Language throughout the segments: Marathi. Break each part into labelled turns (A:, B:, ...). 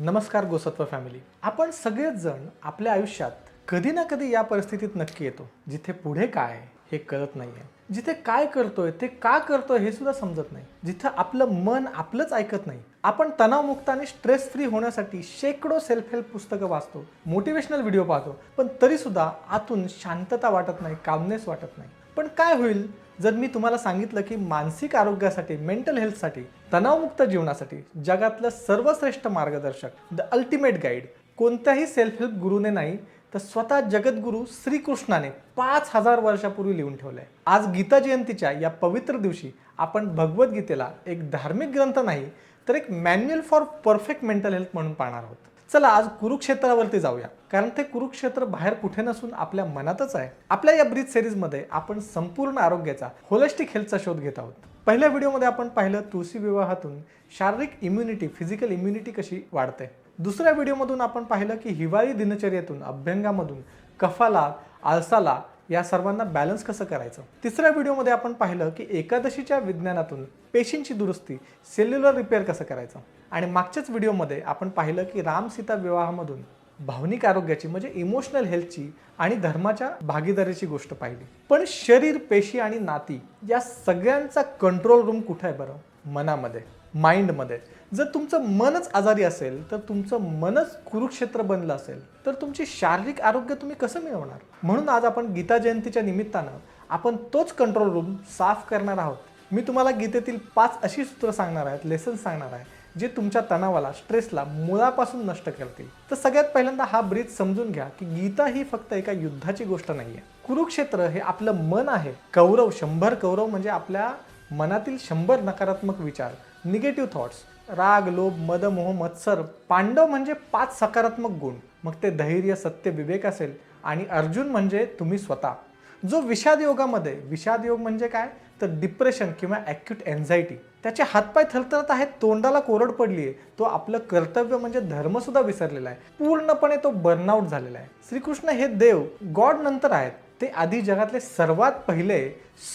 A: नमस्कार गोसत्व फॅमिली. आपण सगळेच जण आपल्या आयुष्यात कधी ना कधी या परिस्थितीत नक्की येतो जिथे पुढे काय हे कळत नाहीये. जिथे काय करतोय ते का करतोय हे सुद्धा समजत नाही. जिथं आपलं मन आपलंच ऐकत नाही. आपण तणावमुक्त आणि स्ट्रेस फ्री होण्यासाठी शेकडो सेल्फ हेल्प पुस्तकं वाचतो मोटिवेशनल व्हिडिओ पाहतो पण तरी सुद्धा आतून शांतता वाटत नाही कामनेस वाटत नाही. पण काय होईल जर मी तुम्हाला सांगितलं की मानसिक आरोग्यासाठी मेंटल हेल्थसाठी तणावमुक्त जीवनासाठी जगातलं सर्वश्रेष्ठ मार्गदर्शक द अल्टिमेट गाईड कोणत्याही सेल्फ हेल्प गुरुने नाही तर स्वतः जगद्गुरू श्रीकृष्णाने पाच हजार वर्षापूर्वी लिहून ठेवलं आहे आज गीता जयंतीच्या या पवित्र दिवशी आपण भगवद्गीतेला एक धार्मिक ग्रंथ नाही तर एक manual for perfect mental health म्हणून पाहणार आहोत. चला आज कुरुक्षेत्रावरती जाऊया. कारण ते कुरुक्षेत्र बाहेर कुठे नसून आपल्या मनातच आहे. आपल्या या ब्रीथ सिरीजमध्ये आपण संपूर्ण आरोग्याचा होलिस्टिक हेल्थचा शोध घेत आहोत. पहिल्या व्हिडिओमध्ये आपण पाहिलं तुळशी विवाहातून शारीरिक इम्युनिटी फिजिकल इम्युनिटी कशी वाढते. दुसऱ्या व्हिडिओमधून आपण पाहिलं की हिवाळी दिनचर्येतून अभ्यंगामधून कफाला आळसाला या सर्वांना बॅलन्स कसं करायचं? तिसऱ्या व्हिडिओमध्ये आपण पाहिलं की एकादशीच्या विज्ञानातून पेशींची दुरुस्ती सेल्युलर रिपेअर कसं करायचं? आणि मागच्याच व्हिडिओमध्ये आपण पाहिलं की राम सीता विवाहामधून भावनिक आरोग्याची म्हणजे इमोशनल हेल्थची आणि धर्माच्या भागीदारीची गोष्ट पाहिली. पण शरीर पेशी आणि नाती या सगळ्यांचा कंट्रोल रूम कुठे आहे बरं? मनामध्ये माइंडमध्ये जर तुमचं मनच आजारी असेल तर तुमचं मनच कुरुक्षेत्र बनलं असेल तर तुमची शारीरिक आरोग्य तुम्ही कसं मिळवणार? म्हणून आज आपण गीता जयंतीच्या निमित्तानं आपण तोच कंट्रोल रूम साफ करणार आहोत. मी तुम्हाला गीतेतील पाच अशी सूत्र सांगणार आहेत लेसन सांगणार आहे. जे तुमच्या तणावाला स्ट्रेसला मुळापासून नष्ट करतील. तर सगळ्यात पहिल्यांदा हा ब्रीज समजून घ्या की गीता ही फक्त एका युद्धाची गोष्ट नाहीये. कुरुक्षेत्र हे आपलं मन आहे. कौरव शंभर कौरव म्हणजे आपल्या मनातील शंभर नकारात्मक विचार. निगेटिव्ह थॉट्स राग लोभ मद मोह मत्सर पांडव म्हणजे पाच सकारात्मक गुण. मग ते धैर्य सत्य विवेक असेल आणि अर्जुन म्हणजे तुम्ही स्वतः. जो विषाद योगामध्ये विषाद योग म्हणजे काय? तर डिप्रेशन किंवा ॲक्यूट एन्झायटी त्याचे हातपाय थरथरत आहेत तोंडाला कोरड पडली आहे तो आपलं कर्तव्य म्हणजे धर्मसुद्धा विसरलेला आहे. पूर्णपणे तो बर्नआउट झालेला आहे. श्रीकृष्ण हे देव गॉड नंतर आहेत. ते आधी जगातले सर्वात पहिले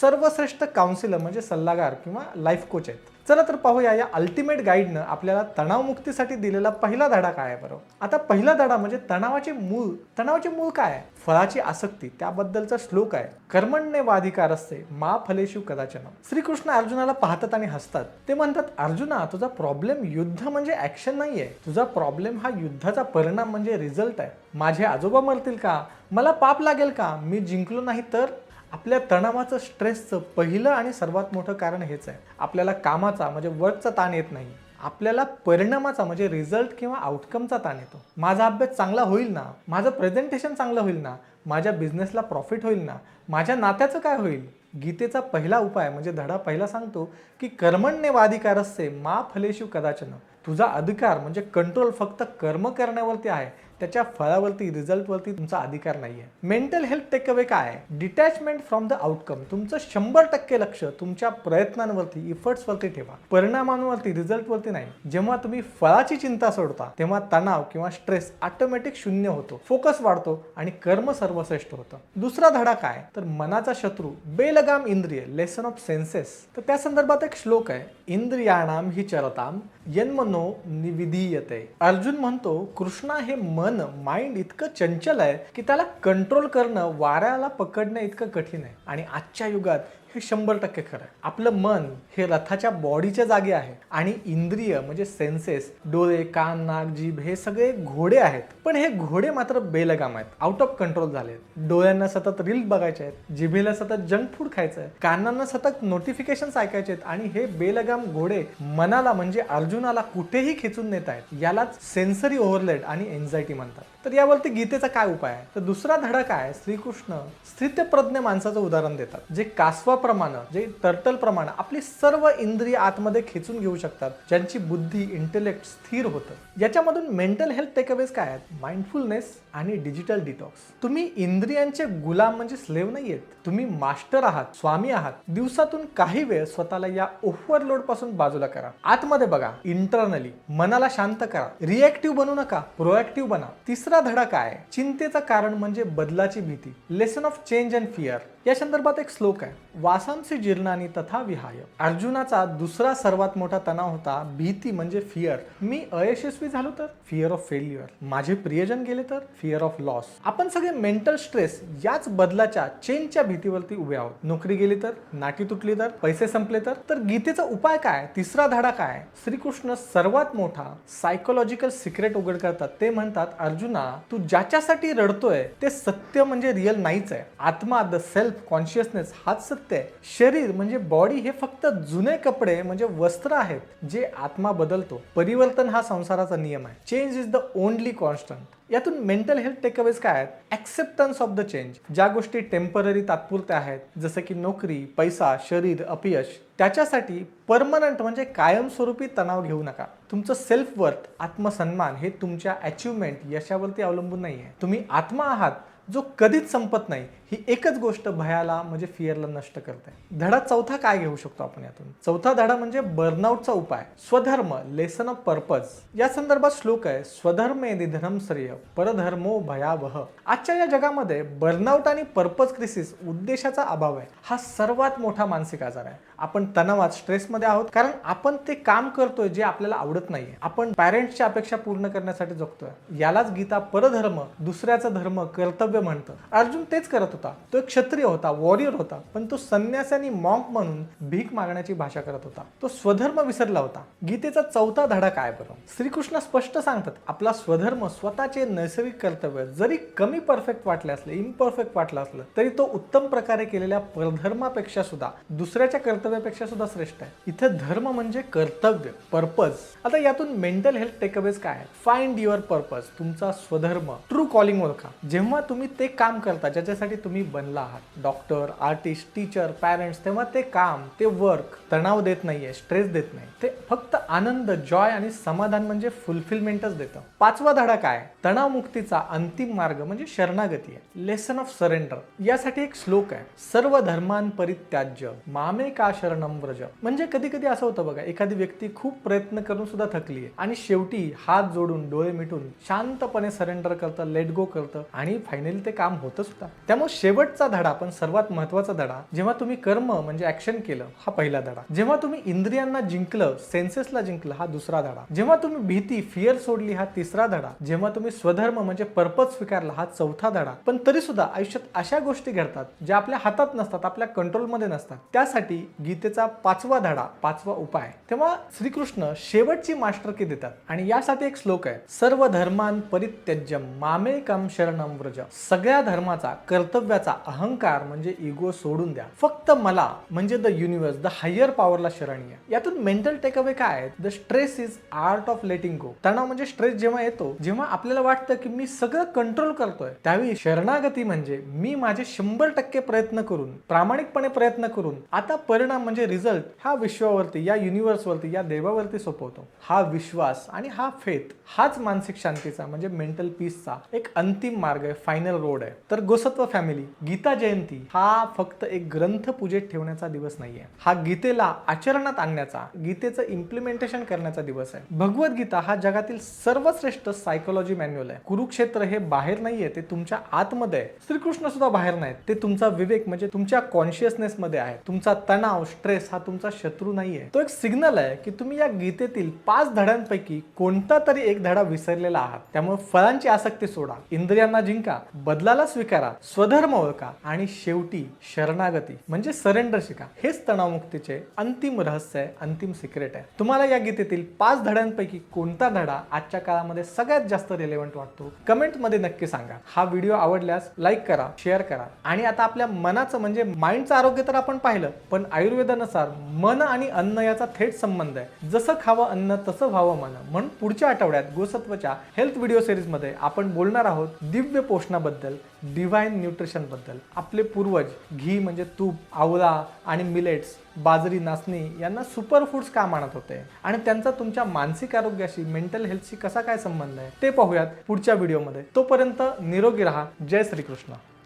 A: सर्वश्रेष्ठ काउन्सिलर म्हणजे सल्लागार किंवा लाईफ कोच आहेत. चला तर पाहूया या अल्टिमेट गाईडनं आपल्याला तणावमुक्तीसाठी दिलेला पहिला धडा काय आहे बरं? आता पहिला धडा म्हणजे तणावाचे मूळ तणावाचे मूळ काय आहे? फळाची आसक्ती त्याबद्दलचा श्लोक आहे. कर्मण्य वाधिकार असते मा फलेशु कदाचन. श्रीकृष्ण अर्जुनाला पाहतात आणि हसतात. ते म्हणतात अर्जुना तुझा प्रॉब्लेम युद्ध म्हणजे ऍक्शन नाहीये. तुझा प्रॉब्लेम हा युद्धाचा परिणाम म्हणजे रिझल्ट आहे. माझे आजोबा मरतील का? मला पाप लागेल का? मी जिंकलो नाही तर आपल्या तणावाचं स्ट्रेसचं पहिलं आणि सर्वात मोठं कारण हेच आहे. आपल्याला कामाचा म्हणजे वर्कचा ताण येत नाही. आपल्याला परिणामाचा म्हणजे रिझल्ट किंवा आउटकमचा ताण येतो. माझा अभ्यास चांगला होईल ना? माझं प्रेझेंटेशन चांगलं होईल ना? माझ्या बिझनेसला प्रॉफिट होईल ना? माझ्या नात्याचं काय होईल? गीतेचा पहिला उपाय म्हणजे धडा पहिला सांगतो की कर्मण्य वाधिकारस्य मा फलेशू कदाचन. तुझा अधिकार म्हणजे कंट्रोल फक्त कर्म करण्यावरती आहे. त्याच्या फळावरती रिझल्टवरती तुमचा अधिकार नाही आहे मेंटल हेल्थ टेकअवे काय आहे? डिटॅचमेंट फ्रॉम द आउटकम तुमचं शंभर टक्के लक्ष तुमच्या प्रयत्नांवरती इफर्ट्सवरती ठेवा. परिणामांवरती रिझल्टवरती नाही. जेव्हा तुम्ही फळाची चिंता सोडता तेव्हा तणाव किंवा स्ट्रेस ऑटोमॅटिक शून्य होतो. फोकस वाढतो आणि कर्म सर्वश्रेष्ठ होतं. दुसरा धडा काय? तर मनाचा शत्रू बेलगाम इंद्रिय लेसन ऑफ सेन्सेस तर त्या संदर्भात एक श्लोक आहे. इंद्रियाणाम ही चरताम यन्मनो निविधीयते. अर्जुन म्हणतो कृष्णा हे मन माइंड इतकं चंचल आहे की त्याला कंट्रोल करणं वाऱ्याला पकडणं इतकं कठीण आहे. आणि आजच्या युगात हे शंभर टक्के खरं आहे. आपलं मन हे रथाच्या बॉडीच्या जागी आहे आणि इंद्रिय म्हणजे सेन्सेस डोळे कान नाक जीभ हे सगळे घोडे आहेत. पण हे घोडे मात्र बेलगाम आहेत. आउट ऑफ कंट्रोल झाले डोळ्यांना सतत रील बघायचे आहेत. जिभेला सतत जंक फूड खायचं आहे. कानांना सतत नोटिफिकेशन ऐकायचे आहेत. आणि हे बेलगाम घोडे मनाला म्हणजे अर्जुनाला कुठेही खेचून नेत आहेत. यालाच सेन्सरी ओव्हरलेड आणि एन्झायटी म्हणतात. तर यावरती गीतेचा काय उपाय आहे? तर दुसरा धडा काय श्रीकृष्ण स्थितप्रज्ञ माणसाचं उदाहरण देतात जे कासवाप्रमाणे जे टर्टल प्रमाण आपली सर्व इंद्रिय आतमध्ये खेचून घेऊ शकतात ज्यांची बुद्धी इंटेलेक्ट स्थिर होतं. याच्यामधून मेंटल हेल्थ टेकअवेज काय आहेत? माइंडफुलनेस आणि डिजिटल डिटॉक्स तुम्ही इंद्रियांचे गुलाम म्हणजे स्लेव नाही आहेत तुम्ही मास्टर आहात स्वामी आहात. दिवसातून काही वेळ स्वतःला या ओव्हरलोडपासून बाजूला करा. आतमध्ये बघा इंटरनली मनाला शांत करा. रिएक्टिव्ह बनू नका प्रोएक्टिव्ह बना. तिसरं धडा काय? चिंतेचं कारण म्हणजे बदलाची भीती. Lesson of change and fear या संदर्भात एक श्लोक आहे. वासांसी जीर्णानी तथा विहाय. अर्जुनाचा दुसरा सर्वात मोठा तणाव होता भीती म्हणजे फिअर मी अयशस्वी झालो तर? फिअर ऑफ फेल्युअर माझे प्रियजन गेले तर? फिअर ऑफ लॉस आपण सगळे मेंटल स्ट्रेस याच बदलाच्या चेंजच्या भीतीवरती उभे आहोत. नोकरी गेली तर? नाटी तुटली तर? पैसे संपले तर? तर गीतेचा उपाय काय? तिसरा धडा काय? श्रीकृष्ण सर्वात मोठा सायकोलॉजिकल सिक्रेट उघड करतात. ते म्हणतात अर्जुना तू ज्याच्यासाठी रडतोय ते सत्य म्हणजे रिअल नाहीच आहे. आत्मा द सेल्फ कॉन्शियसनेस हाच सत्य आहे. शरीर म्हणजे बॉडी हे फक्त जुने कपडे म्हणजे वस्त्र आहेत जे आत्मा बदलतो. परिवर्तन हा संसाराचा नियम आहे. Change is the only constant यातून मेंटल हेल्थ टेकअवेज काय आहेत? ऍक्सेप्टन्स ऑफ द चेंज ज्या गोष्टी टेंपररी तात्पुरत्या आहेत जसं की नोकरी पैसा शरीर अपयश त्याच्यासाठी परमनंट म्हणजे कायमस्वरूपी तणाव घेऊ नका. तुमचं सेल्फ वर्थ आत्मसन्मान हे तुमच्या अचिव्हमेंट यशावरती अवलंबून नाही आहे तुम्ही आत्मा आहात जो कधीच संपत नाही. ही एकच गोष्ट भयाला म्हणजे फिअरला नष्ट करते. धडा चौथा काय घेऊ शकतो आपण यातून? चौथा धडा म्हणजे बर्नआउटचा उपाय. स्वधर्म लेसन ऑफ पर्पज या संदर्भात श्लोक आहे स्वधर्मे निधनम श्रेय परधर्मो भयावह. आजच्या या जगामध्ये बर्नआउट आणि पर्पज क्रिसिस उद्देशाचा अभाव आहे. हा सर्वात मोठा मानसिक आजार आहे. आपण तणावात स्ट्रेसमध्ये आहोत कारण आपण ते काम करतोय जे आपल्याला आवडत नाहीये. आपण पॅरेंट्सच्या अपेक्षा पूर्ण करण्यासाठी जगतोय. यालाच गीता परधर्म दुसऱ्याचा धर्म कर्तव्य म्हणतं. अर्जुन तेच करत होता. तो एक क्षत्रिय होता वॉरियर होता पण तो संन्यासी आणि म्हणून भीक मागण्याची भाषा करत होता. तो स्वधर्म विसरला होता. गीतेचा चौथा धडा काय बरं? श्रीकृष्ण स्पष्ट सांगतात आपला स्वधर्म स्वतःचे नैसर्गिक कर्तव्य जरी कमी परफेक्ट वाटले असले इम्परफेक्ट वाटलं असलं तरी तो उत्तम प्रकारे केलेल्या परधर्मापेक्षा सुद्धा दुसऱ्याच्या कर्तव्यापेक्षा सुद्धा श्रेष्ठ आहे. इथे धर्म म्हणजे कर्तव्य पर्पज आता यातून मेंटल हेल्थ टेकअवेज काय फाइंड युअर पर्पज तुमचा स्वधर्म. ट्रू कॉलिंग ओळखा. जेव्हा तुम्ही ते काम करता ज्याच्यासाठी तुम्ही बनला आहात. डॉक्टर आर्टिस्ट टीचर पॅरेंट्स तेव्हा ते काम ते वर्क तणाव देत नाहीये स्ट्रेस देत नाही. ते फक्त आनंद जॉय आणि समाधान म्हणजे फुलफिलमेंटच देतं. पाचवा धडा काय? तणावमुक्तीचा अंतिम मार्ग म्हणजे शरणागती आहे. लेसन ऑफ सरेंडर यासाठी एक श्लोक आहे. सर्व धर्मान परित्याज्य मामे का शरणम व्रज. म्हणजे कधी कधी असं होतं बघा एखादी व्यक्ती खूप प्रयत्न करून सुद्धा थकली आहे आणि शेवटी हात जोडून डोळे मिटून शांतपणे सरेंडर करतं लेट गो करतं आणि फायनली ते काम होतं सुद्धा. त्यामुळे शेवटचा धडा पण सर्वात महत्त्वाचा धडा जेव्हा तुम्ही कर्म म्हणजे ऍक्शन केलं हा पहिला धडा. जेव्हा तुम्ही इंद्रियांना जिंकलं सेन्सेसला जिंकलं हा दुसरा धडा. जेव्हा तुम्ही भीती फिअर सोडली हा तिसरा धडा. जेव्हा तुम्ही स्वधर्म म्हणजे पर्पज स्वीकारला हा चौथा धडा. पण तरी सुद्धा आयुष्यात अशा गोष्टी घडतात ज्या आपल्या हातात नसतात आपल्या कंट्रोलमध्ये नसतात. त्यासाठी गीतेचा पाचवा धडा पाचवा उपाय. तेव्हा श्रीकृष्ण शेवटची मास्टर की देतात. आणि यासाठी एक श्लोक आहे सर्व धर्मान परित्यज्यम मामेकम शरणम व्रज. सगळ्या धर्माचा कर्तव्य कर्तव्याचा अहंकार म्हणजे इगो सोडून द्या. फक्त मला म्हणजे द युनिव्हर्स द हायर पॉवरला शरणी आहे यातून मेंटल टेकअवे काय आहे the stress is art of letting go तणाव म्हणजे स्ट्रेस जेव्हा येतो जेव्हा आपल्याला वाटतं की मी सगळं कंट्रोल करतोय त्यावेळी शरणागती म्हणजे मी माझे शंभर टक्के प्रयत्न करून प्रामाणिकपणे प्रयत्न करून आता परिणाम म्हणजे रिझल्ट हा विश्वावरती या युनिव्हर्सवरती या देवावरती सोपवतो. हा विश्वास आणि हा फेथ हाच मानसिक शांतीचा म्हणजे मेंटल पीसचा एक अंतिम मार्ग आहे फायनल रोड आहे. तर गोसत्व फॅमिली गीता जयंती हा फक्त एक ग्रंथ पूजेत ठेवण्याचा दिवस नाहीये. हा गीतेला आचरणात आणण्याचा गीतेचं इम्प्लिमेंटेशन करण्याचा दिवस आहे. भगवद्गीता हा जगातील सर्वश्रेष्ठ सायकोलॉजी मॅन्युअल आहे. कुरुक्षेत्र हे बाहेर नाहीये ते तुमच्या आतमध्ये आहे. श्रीकृष्ण सुद्धा बाहेर नाहीत. ते तुमचा विवेक म्हणजे तुमच्या कॉन्शियसनेस मध्ये आहे. तुमचा तणाव स्ट्रेस हा तुमचा शत्रू नाहीये. तो एक सिग्नल आहे की तुम्ही या गीतेतील पाच धड्यांपैकी कोणता तरी एक धडा विसरलेला आहात. त्यामुळे फळांची आसक्ती सोडा. इंद्रियांना जिंका. बदलाला स्वीकारा. स्वधर्म ओळखा आणि शेवटी शरणागती म्हणजे सरेंडर शिका. हेच तणावमुक्तीचे अंतिम रहस्य आहे अंतिम सिक्रेट आहे. तुम्हाला या गीतेतील पाच धड्यांपैकी कोणता धडा आजच्या काळामध्ये सगळ्यात जास्त रिलेव्हंट वाटतो? कमेंटमध्ये नक्की सांगा. हा व्हिडिओ आवडल्यास लाईक करा शेअर करा. आणि आता आपल्या मनाचं म्हणजे माइंडचं आरोग्य तर आपण पाहिलं पण आयुर्वेदानुसार मन आणि अन्न याचा थेट संबंध आहे. जसं खावं अन्न तसं व्हावं मन. म्हणून पुढच्या आठवड्यात गोसत्वच्या हेल्थ व्हिडिओ सिरीजमध्ये आपण बोलणार आहोत दिव्य पोषणाबद्दल डिव्हाइन न्यूट्रिशन न्यूट्रिशनबद्दल आपले पूर्वज घी म्हणजे तूप आवळा आणि मिलेट्स बाजरी नाचणी यांना सुपर फूड्स का मानत होते? आणि त्यांचा तुमच्या मानसिक आरोग्याशी मेंटल हेल्थशी कसा काय संबंध आहे? ते पाहूयात पुढच्या व्हिडिओमध्ये तोपर्यंत निरोगी राहा. जय श्रीकृष्ण.